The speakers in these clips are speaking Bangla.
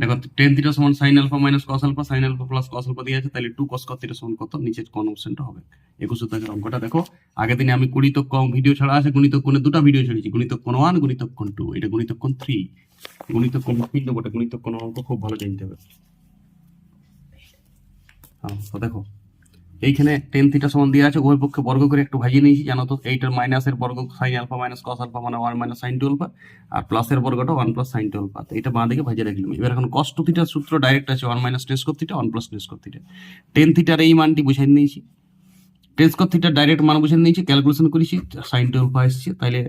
দেখো টেন থিটা সমান sine alpha minus cos alpha sine alpha plus cos alpha দিয়ে আছে, তাহলে টু কস কত থিটা সমান কত? নিচের কোন অপশনটা হবে। একুশ দাগের অঙ্কটা দেখো, আগের দিনে আমি গুণিতক কম ভিডিও ছাড়া আছে, গুণিতক কোণে দুটো ভিডিও ছেড়েছি গুণিতক কোণ ওয়ান গুণিতক কোণ টু এটা গুণিতক কোণ থ্রি গুণিতক কোণ তিন নম্বরটা গুণিতক কোণ অঙ্ক খুব ভালো জানতে হবে। হ্যাঁ দেখো এইখানে টেন থিটা সমান দিয়ে আছে উভয় পক্ষে বর্গ করে একটু ভাজিয়ে নিয়েছি জানো তো? এইটার মাইনাসের বর্গ sine alpha minus cos alpha মানে one minus sine two alpha আর প্লাসের বর্গটা one plus sine two alpha এটা বাঁ দিকে ভাজিয়ে রাখলাম এবার এখন কস টু থিটার সূত্র ডাইরেক্ট আছে one minus tan square theta one plus tan square theta tan থিটার এই মানটি বুঝাই নিয়েছি। টেন স্কোর থিটার ডাইরেক্ট মান বুঝে নিয়েছি ক্যালকুলেশন করেছি সাইন টু আলফা এসছে। তাইলে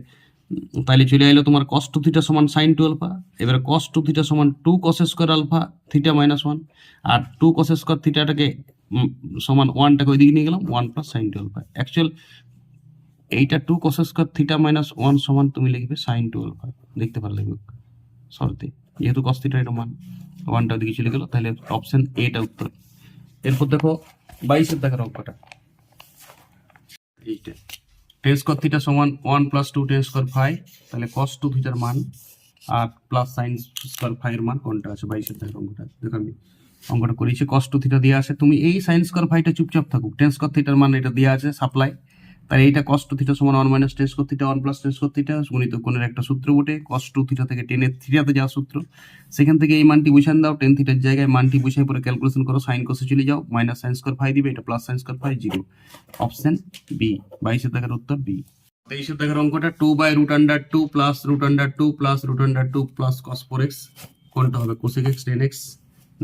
উম, তাইলে চলে এলো তোমার কস টু থিটা সমান সাইন টু আলফা এবার কস টু থিটা সমান two cos square alpha theta minus one আর টু কস স্কোয়ার থিটাটাকে সমান ওয়ানটাকে ওইদিকে নিয়ে গেলাম one plus sine two alpha actual এইটা two cos square theta minus one সমান তুমি লিখবে সাইন টু আলফা দেখতে পারলে শর্তে যেহেতু কস থিটা এটা মান ওয়ানটা ওদিকে চলে গেল, তাহলে অপশন এটা উত্তর। এরপর দেখো বাইশের দেখার অঙ্কটা। এইটা। টেন স্কোয়ার থিটা সমান one plus two tan square five তাহলে কস টু থিটার মান আর প্লাস সাইন স্কোয়ার ফাইভের মান কোনটা আছে? বাইশের দেখার অঙ্কটা। দেখো আমি অঙ্কটা করেছি কস টু থিটা দেওয়া আছে, তুমি এই সাইন স্কোয়ার ফাইভটা চুপচাপ থাকুক। টেন স্কোয়ার থিটার মান এটা দেওয়া আছে সাপ্লাই তাই এইটা কস টু থিটা সমান one minus tan square theta one plus tan square theta গুণিত কোণের একটা সূত্র বটে। কস টু থিটা থেকে টেনের থিটাতে যাওয়া সূত্র। সেখান থেকে এই মানটি বুঝান দাও টেন থিটার জায়গায় মানটি বুঝাই পরে ক্যালকুলেশন করো সাইন কসে চলে যাও মাইনাস সাইন স্কোয়ার ফাইভ দিবে, এটা plus sine square five zero option B বাইশের দেখার উত্তর বি তেইশের দেখার অঙ্কটা two by root under two plus root under two plus root under two plus cos four x কোনটা হবে কোসেক এক্স টেন এক্স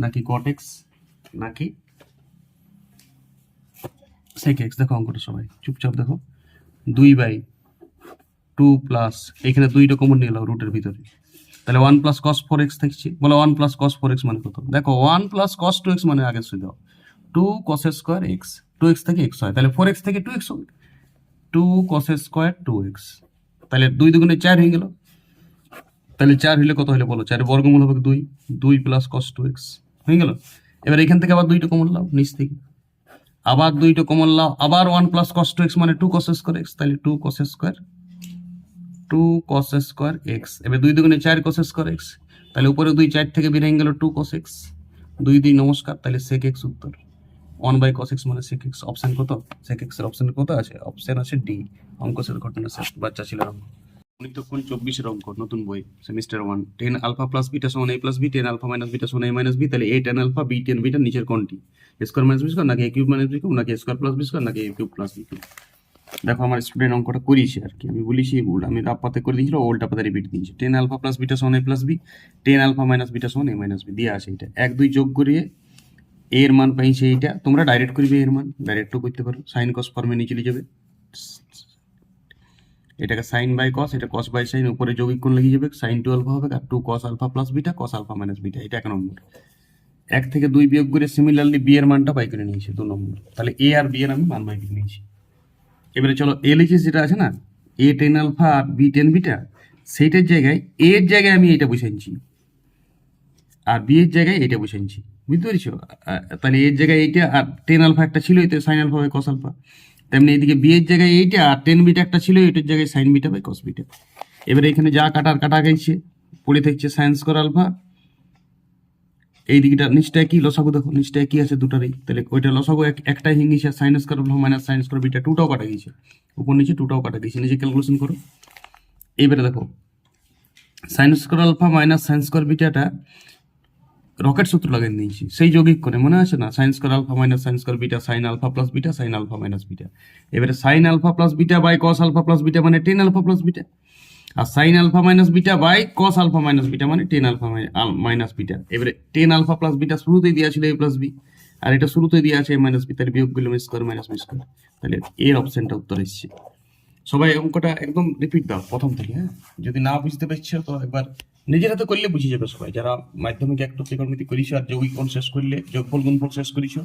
নাকি কট এক্স নাকি? সেক এক্স দেখো অঙ্কটা সবাই। চুপচাপ দেখো। দুই বাই টু প্লাস এখানে দুইটা কমন নিয়ে এলাম রুটের ভিতরে। তাহলে one plus cos four x থাকছে। বলে one plus cos four x মানে কত? দেখো one plus cos two x মানে আগে শুধু two cos square x two x থেকে এক্স হয়। তাহলে ফোর এক্স থেকে টু এক্স হবে। Two cos square two x তাহলে দুই দুগুণে চার হয়ে গেল। তাহলে চার হলে কত হলে বলো? চারের বর্গমূল হবে দুই। দুই প্লাস কস টু এক্স হয়ে গেল? এবার এখান থেকে আবার দুইটা কমন লাও, নিচ থেকে। আবার দুইটা কমন লাও, আবার one plus cos two x মানে টু কস স্কোয়ার এক্স তাহলে two cos square two cos square x এবার দুই দুগুণে চার কস স্কোয়ার এক্স তাহলে উপরে দুই চার থেকে বেরিয়ে গেল টু কস এক্স দুই দুই নমস্কার, তাহলে সেক এক্স উত্তর। ওয়ান বাই কস এক্স মানে সেক এক্স অপশান কত? সেক এক্সের অপশন কত আছে? অপশান আছে ডি অঙ্ক শেষ ঘটনা বাচ্চা ছিল কোন চব্বিশের অঙ্ক? নতুন বই semester one tan alpha plus beta সমান A plus B tan alpha minus beta সমান এ মাইনাস বি তাহলে A tan alpha B tan beta নিচের কোনটি? স্কোয়ার মাইনাস বি নাকি এ কিউব মাইনাস বি নাকি স্কোয়ার প্লাস বি নাকি A cube plus B cube দেখো, আমার স্টুডেন্ট অঙ্কটা করিয়েছে আর কি। আমি বলেছি উল্টা আমি রাপ পাতে করে দিয়েছিল ওল্টা পাতে রিপিট দিয়েছি। টেন আলফা প্লাস বিটা সমান A plus B tan alpha minus beta সমান এ মাইনাস বি দিয়ে আছে এটা এক, দুই যোগ করিয়ে এর মান পাইছে এইটা। তোমরা ডাইরেক্ট করবে এর মান। ডাইরেক্টও করতে পারো। সাইন কস ফর্মে নিয়ে চলে যাবে এটাকে সাইন বাই কস এটা কস বাই সাইন উপরে যৌগিক কোণ লাগিয়ে যাবে সাইন টু আলফা হবে, আর two cos alpha plus beta cos alpha minus beta এটা এক নম্বর। এক থেকে দুই বিয়োগ করে সিমিলারলি বি এর মানটা বাই করে নিয়েছি, দু নম্বর। তাহলে এ আর বি এর আমি মান বাই করে নিয়েছি। এবারে চলো এলএইচএস যেটা আছে না এ টেন আলফা আর বি টেন বিটা সেইটার জায়গায় এ এর জায়গায় আমি এটা বসাইছি আর বি এর জায়গায় এটা বসাইছি বুঝতে পেরেছ? তাহলে এর জায়গায় এইটা আর টেন আলফা একটা ছিল এতে sine alpha by cos alpha তেমনি এইদিকে বি এর জায়গায় এইটা আর টেন বিটা একটা ছিল এটার জায়গায় sine beta by cos beta এবারে এখানে যা কাটার কাটা গেছে, পড়ে থাকছে সায়েন্স কর আলফা এই দিকটা নিচটায় কি লসাগু দেখো নিচটায় কি আছে দুটারই। তাহলে ওইটা লসাগু একটাই হয়ে গেছে সাইনাস কর আলফা মাইনাস সাইন্স কর বিটা টুটাও কাটা গেছে। উপর নিচে টুটাও কাটা গেছে, নিচে ক্যালকুলেশন করো। এইবারে দেখো sine square alpha minus sine square বিটাটা রকেট সূত্র লাগিয়ে নিয়েছি। সেই যৌগিক করে মনে আছে না? Sine square alpha minus sine square beta sine alpha plus beta sine alpha minus beta এবারে sine alpha plus beta by cos alpha plus beta মানে tan alpha plus beta R sine alpha minus beta by cos alpha minus beta মানে টেন আলফা মাইনাস বিটা এবারে টেন আলফা প্লাস বিটা শুরুতেই দেওয়া ছিল এ প্লাস বি আর এটা শুরুতেই দেওয়া আছে এ মাইনাস বি তাহলে বিয়োগ করলাম স্কোয়ার মাইনাস বি স্কোয়ার তাহলে এর অপশনটা উত্তর এসছে। সবাই অঙ্কটা একদম রিপিট দাও, প্রথম থেকে হ্যাঁ? যদি না বুঝতে পারছ, তো একবার নিজের হাতে করলে বুঝে যাবে সবাই। যারা মাধ্যমিক একটু ত্রিকোণমিতি করিছো আর যৌগিক কোণ শেষ করলে যোগফল গুণফল শেষ করিছো,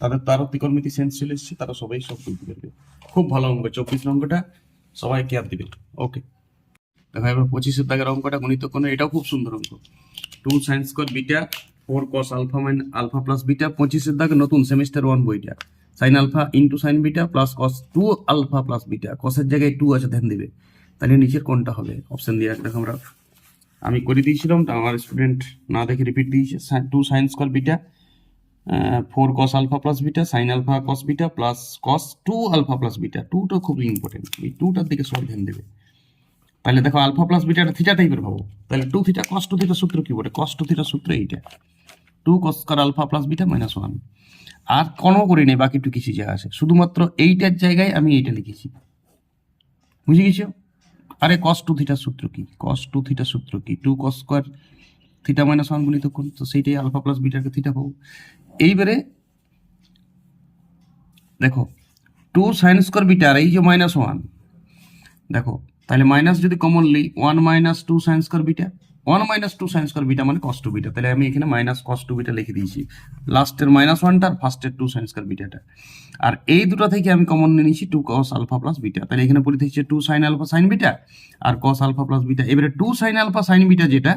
তাদের তারও ত্রিকোণমিতি সেন্স চলে এসছে, তারা সবাই সব বুঝতে পারবে। খুব ভালো অঙ্ক, চব্বিশ অঙ্কটা সবাই কেয়ার দিবে। ওকে দেখো, এবার পঁচিশের দাগের অঙ্কটা গণিত কোণ এটাও খুব সুন্দর অঙ্ক। Two sines square beta four cos alpha mine alpha plus beta পঁচিশের দাগে নতুন সেমিস্টার ওয়ান বইটা। Sine alpha into sine beta plus cos two alpha plus beta কসের জায়গায় টু আছে, ধ্যান দিবে। তাহলে নিচের কোনটা হবে। অপশন দিয়ে দেখো আমরা। আমি করে দিয়েছিলাম, তো আমার স্টুডেন্ট না দেখে রিপিট দিয়েছে। Two sine square beta four cos alpha plus beta sine alpha cos beta plus cos two alpha plus beta টুটা খুবই ইম্পর্টেন্ট এই টুটার দিকে সব ধ্যান দেবে। তাহলে দেখো আলফা প্লাস বিটাটা থিটা টাইপের ভাবো। তাহলে two theta cos two theta সূত্র কি বলে? কস টু থিটা সূত্র এইটা। Two cos square alpha plus beta minus one আর কোনো করি নেই, বাকি একটু কিছু জায়গা আছে। শুধুমাত্র এইটার জায়গায় আমি এইটা লিখেছি। বুঝে গেছো? আরে কস টু থিটা সূত্র কি? কস টু থিটা সূত্র কি? Two cos square theta minus one গুণিত তখন তো সেইটাই আলফা প্লাস বিটাকে থিটা পাবো। এইবারে দেখো টু সাইন স্কোয়ার বিটা আর এই যে মাইনাস ওয়ান দেখো, তাহলে মাইনাস যদি commonly one minus two sine square beta one minus two sine square beta মানে কস টু বিটা তাহলে আমি এখানে মাইনাস কস টু বিটা লিখে দিয়েছি। লাস্টের মাইনাস ওয়ানটা আর ফার্স্টের টু সাইন স্কোয়ার বিটাটা আর এই দুটো থেকে আমি কমন নিয়ে নিয়েছি two cos alpha plus beta তাহলে এখানে পড়ে থাকছে two sine alpha sine beta আর কস আলফা প্লাস বিটা এবারে two sine alpha sine beta যেটা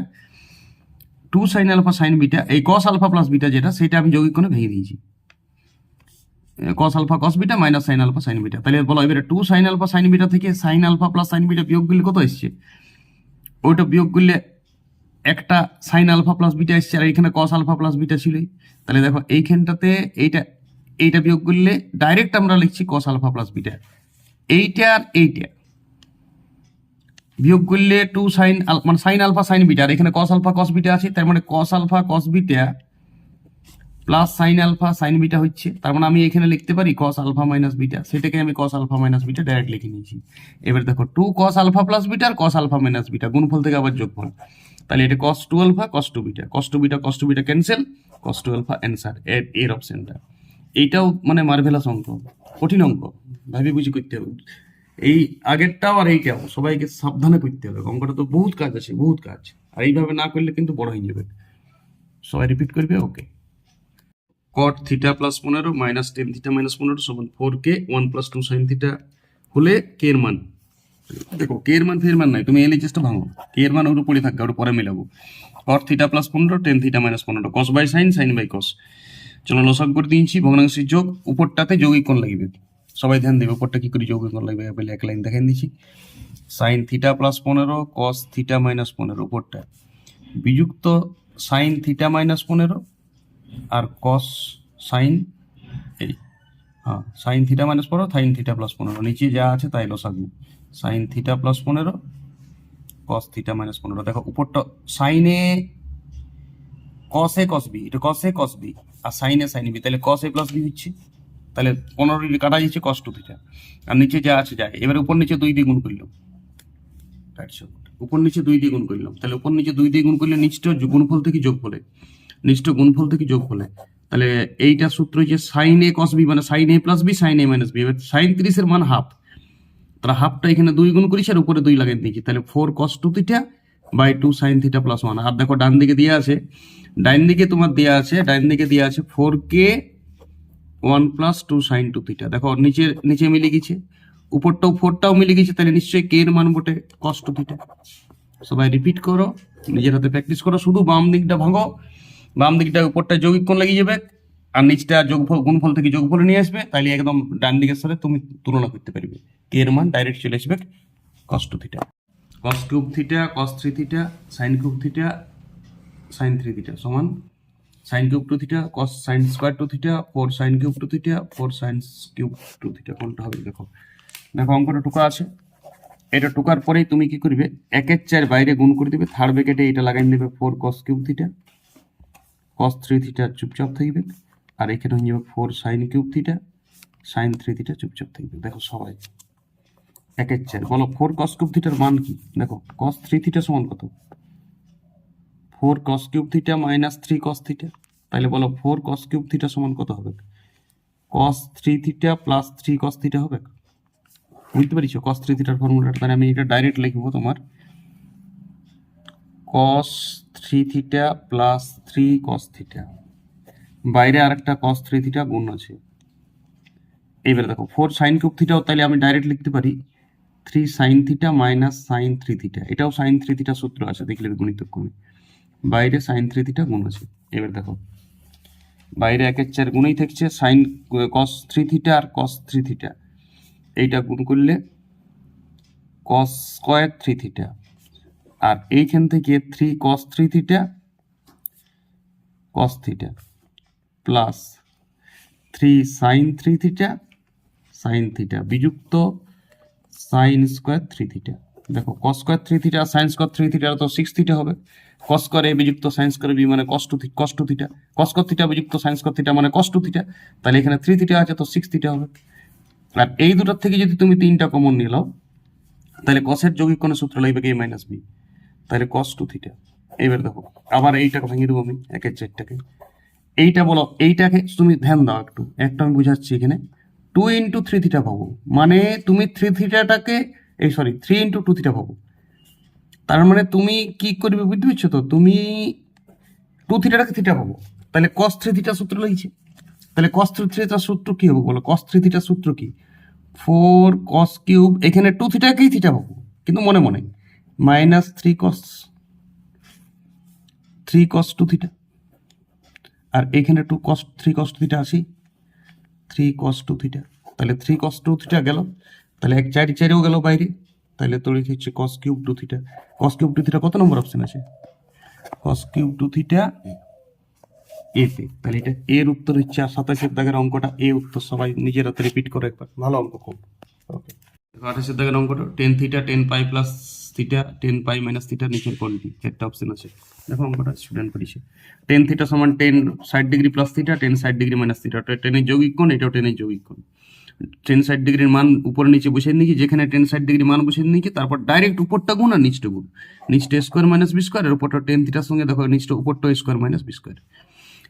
two sine alpha sine beta এই কস আলফা প্লাস বিটা যেটা, সেটা আমি যৌগিক কোণে ভেঙে দিয়েছি। Cos alpha cos beta minus sine alpha sine beta তাহলে বলো এবারে two sine alpha sine beta থেকে sine alpha plus sine beta বিয়োগ করলে কত এসছে? ওইটা বিয়োগ করলে একটা সাইন আলফা প্লাস বিটা এসছে আর এখানে কস আলফা প্লাস বিটা ছিলই। তাহলে দেখো এইখানটাতে এইটা এইটা বিয়োগ করলে ডাইরেক্ট আমরা লিখছি কস আলফা প্লাস বিটা এইটা আর এইটা। বিয়োগ করলে টু সাইন মানে সাইন আলফা সাইন বিটা আর এখানে কস আলফা কস বিটা আছে, তার মানে cos alpha cos beta plus sine alpha sine beta হচ্ছে। তার মানে আমি এখানে লিখতে পারি কস আলফা মাইনাস বিটা সেটাকে আমি cos alpha minus beta direct লিখে নিয়েছি। এবার দেখো two cos alpha plus beta আর কস আলফা মাইনাস বিটা গুণফল থেকে আবার যোগফল। তাহলে এটা cos two alpha cos two beta cos two beta cos two beta cancel cos two alpha answer এর এর অপশনটা এইটাও মানে মার্ভেলাস অঙ্ক। কঠিন অঙ্ক। ভাবি বুঝি করতে হবে। এই আগেরটাও আর এইটাও। সবাইকে সাবধানে করতে হবে। অঙ্কটা তো বহুত কাজ আছে, বহুত কাজ। আর এইভাবে না করলে কিন্তু বড় হয়ে যাবে। সবাই রিপিট করবে ওকে কট থিটা প্লাস পনেরো মাইনাস টেন থিটা মাইনাস পনেরো সমান four K one plus two sine theta হলে কে এর মান। দেখো কে এর মান ফের মান নাই, তুমি এলএইচএসটা ভাঙো। কে এর মান ওর উপরে থাকবে, ওর পরে মেলাবো। কর থিটা প্লাস পনেরো টেন থিটা মাইনাস পনেরো। Cos by sine sine by cos চলো লসাগ করে দিয়েছি ভগ্নাংশের যোগ, উপরটাতে যৌগিক কোণ লাগবে। সবাই ধ্যান দেবে, উপরটা কি করে যৌগিক কোণ লাগবে বলে এক লাইন দেখাই দিচ্ছি। সাইন থিটা প্লাস পনেরো কস থিটা মাইনাস পনেরো, উপরটা। বিযুক্ত সাইন থিটা মাইনাস পনেরো আর কস সাইন এই হ্যাঁ সাইন থিটা মাইনাস পনেরো সাইন থিটা প্লাস পনেরো। নিচে যা আছে তাই লসাগু। সাইন থিটা প্লাস পনেরো কস থিটা মাইনাস পনেরো। দেখো, উপরটা সাইনে কস কস বি এটা কস কস বি আর সাইনে সাইন বি তাহলে কস প্লাস বি হচ্ছে, তাহলে পনেরো কাটা যাচ্ছে কস টু থিটা আর নিচে যা আছে যায় এবার উপর নিচে দুই দিয়ে গুণ করলাম উপর নিচে দুই দিয়ে গুণ করলাম। তাহলে উপর নিচে দুই দিয়ে গুণ করলে নিচটা গুণফল থেকে যোগ ফলে নিচটা গুণফল থেকে যোগ ফলে তাহলে এইটা সূত্র হচ্ছে সাইন এ কস বি মানে sine A plus B sine A minus B এবার সাইন তিরিশের মান হাফ তারা হাফটা এখানে দুই গুণ করেছি আর উপরে দুই লাগিয়ে দিয়েছি। তাহলে four cos two theta by two sine theta plus one আর দেখো ডান দিকে দেওয়া আছে, ডাইন দিকে তোমার দেওয়া আছে, ডাইন দিকে দেওয়া আছে four K one plus two sine two theta দেখো নিচে নিচে মিলে গেছে। উপরটাও ফোরটাও মিলে গেছে, তাহলে নিশ্চয়ই কে এর মান বটে কস টু থিটা সবাই রিপিট করো, নিজের হাতে প্র্যাকটিস করো, শুধু বাম দিকটা ভাঙো, বাম দিকটা উপরটা যৌগিক কোণ লাগিয়ে যাবে, আর নিচটা যোগফল, গুণফল থেকে যোগফলে নিয়ে আসবে, তাহলে একদম ডান দিকের সাথে তুমি তুলনা করতে পারবে। কে এর মান ডাইরেক্ট চলে আসবে cos two theta cos cube theta cos three theta sine cube theta sine three theta সমান sine cube two theta cos sine square two theta four sine cube two theta four sine cube two theta কোনটা হবে দেখো। দেখো অঙ্কটা টুকা আছে। এটা টুকার পরেই তুমি কি করবে? একের চার বাইরে গুণ করে দিবে। থার্ড ব্র্যাকেটে এটা লাগাই নেবে four cos cube theta cos three theta চুপচাপ থাকবে। আর এখানে হয়ে যাবে four sine cube theta sine three theta চুপচাপ থাকবে। দেখো সবাই। একের চার। বলো ফোর কস কিউব থিটার মান কি? দেখো কস থ্রি থিটা সমান কত? Four cos cube theta minus three cos theta তাহলে বলো ফোর কস কিউব থিটা সমান কত হবে? Cos three theta plus three cos theta হবে? বুঝতে পারিস কস থ্রি থিটার ফর্মুলাটা তাহলে আমি এটা ডাইরেক্ট লিখব তোমার। Cos three theta plus three cos theta বাইরে আরেকটা কস থ্রি থিটা গুণ আছে। এইবারে দেখো ফোর সাইন কিউব থিটাও তাহলে আমি ডাইরেক্ট লিখতে পারি। Three sine theta minus sine three theta এটাও সাইন থ্রি থিটা সূত্র আছে, দেখলে গণিত কোণে। বাইরে সাইন থ্রি থিটা গুণ আছে, এবার দেখো। বাইরে একের চার গুণেই থাকছে সাইন কস থ্রি থিটা আর কস থ্রি থিটা এইটা গুণ করলে কস স্কোয়ার থ্রি থিটা আর এইখান থেকে three cos three theta cos theta plus three sine three theta sine theta বিযুক্ত sine square three theta দেখো cos square three theta sine square three theta তো সিক্স থিটা হবে। কস এ বিযুক্ত সাইন স্কোয়ার বি মানে cos two theta cos square theta বিযুক্ত sine square theta মানে কস টু থিটা তাহলে এখানে থ্রি থিটা আছে তো সিক্স থিটা হবে। আর এই দুটোর থেকে যদি তুমি তিনটা কমন নিয়ে নাও, তাহলে কসের যৌগিক কোণের সূত্র লাগবে এ মাইনাস বি তাহলে কস টু থিটা এবার দেখো, আবার এইটাকে ভেঙে দেবো আমি, একের চারটাকে এইটা বলো, এইটাকে তুমি ধ্যান দাও একটু। একটা আমি বুঝাচ্ছি এখানে। টু ইন্টু থ্রি থিটা পাবো। মানে তুমি থ্রি থিটাটাকে এই sorry three into two theta পাবো। তার মানে তুমি কি করবে বুঝতে পারছ তো? তুমি টু থিটাটাকে থিটা পাবো। তাহলে কস থ্রি থিটা সূত্র লাগছে তাহলে কস থ্রি থিটার সূত্র কি হবে বলো? কস থ্রি থিটার সূত্র কি? ফোর কস কিউব এখানে টু থিটাকেই থিটা পাবো। কিন্তু মনে মনে। Minus three cos three cos two theta আর এখানে two cos three cos two theta আসি থ্রি কস টু থিটা তাহলে থ্রি কস টু থিটা গেল। তাহলে এক চারি চারেও গেল বাইরে। তাহলে তৈরি হচ্ছে cos cube two theta cos cube two theta কত নম্বর অপশন আছে? কস কিউব টু থিটা এতে তাহলে এটা এর উত্তর হচ্ছে আর সাতাশের দাগের অঙ্কটা এ উত্তর। সবাই নিজের হাতে রিপিট করে একবার। ভালো অঙ্ক খুব। ওকে আঠাশের দাগের অঙ্কটা tan theta tan pi plus theta tan pi minus theta নিচের কোয়ালিটি চারটা অপশন আছে। দেখো অঙ্কটা স্টুডেন্ট করেছে। টেন থিটা সমান টেন ষাট ডিগ্রি প্লাস থিটা টেন ষাট ডিগ্রি মাইনাস থিটা ওটা টেনের যৌগিক কোণ, এটাও টেনের যৌগিক কোণ। টেন ষাট ডিগ্রির মান উপরে নিচে বসে নিয়েছি, যেখানে টেন ষাট ডিগ্রি মান বসে নিয়েছি, তারপর ডাইরেক্ট উপরটা গুণ আর নিচটা গুণ। নিচটা স্কোয়ার মাইনাস বি স্কোয়ার আর উপরটা টেন থিটার সঙ্গে দেখো নিচটা উপরটা স্কোয়ার মাইনাস বি স্কোয়ার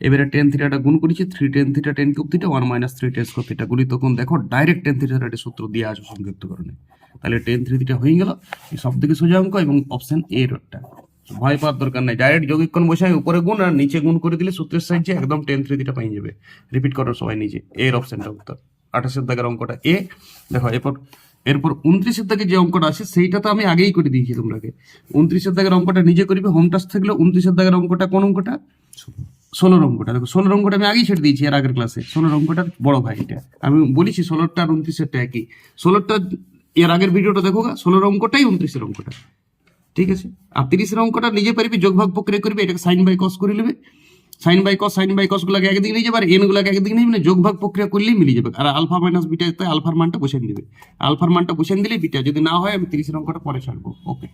এবারে টেন থিটাটা গুণ করেছি three tan theta tan cube theta one minus three tan square theta গুলি তখন দেখো ডাইরেক্ট টেন থিটার একটা সূত্র দিয়ে আসো সংক্ষিপ্তকরণে। তাহলে টেন থ্রি থিটা হয়ে গেল। এই সব থেকে সোজা অঙ্ক এবং অপশন এ রোডটা। ভয় পাওয়ার দরকার নাই। ডাইরেক্ট যৌগিক কোণ বসায় উপরে গুণ আর নিচে গুণ করে দিলে সূত্রের সাহায্যে একদম টেন থ্রি থিটা পাই যাবে। রিপিট করো সবাই নিজে। এর অপশনটা উত্তর। আঠাশের দাগের অঙ্কটা এ দেখো, এরপর এরপর উনত্রিশের দাগে যে অঙ্কটা আছে, সেইটা তো আমি আগেই করে দিয়েছি তোমরাকে। উনত্রিশের দাগের অঙ্কটা নিজে করবে হোম টাস্ক থাকলে উনত্রিশের দাগের অঙ্কটা কোন অঙ্কটা? ষোলোর অঙ্কটা। দেখো, ষোলোর অঙ্কটা আমি আগেই ছেড়ে দিয়েছি এর আগের ক্লাসে ষোলোর অঙ্কটা বড় ভাই এটা। আমি বলেছি ষোলোরটা আর উনত্রিশেরটা একই। ষোলোরটা এর আগের ভিডিওটা দেখো গা, ষোলোর অঙ্কটাই উনত্রিশের অঙ্কটা। ঠিক আছে? আর তিরিশের অঙ্কটা নিজে পারবি যোগভাগ প্রক্রিয়া করবি, এটাকে সাইন বাই কস করে নেবে। Sine by cos sine by cos গুলাকে একদিকে নিয়ে যাবে আর এন গুলাকে একদিকে নিয়ে যাবে যোগভাগ প্রক্রিয়া করলেই মিলে যাবে। আর আলফা মাইনাস বিটাতে আলফার মানটা বসিয়ে দিবে। আলফার মানটা বসিয়ে দিলে বিটা যদি না হয় আমি তিরিশের অঙ্কটা পরে ছাড়বো। ওকে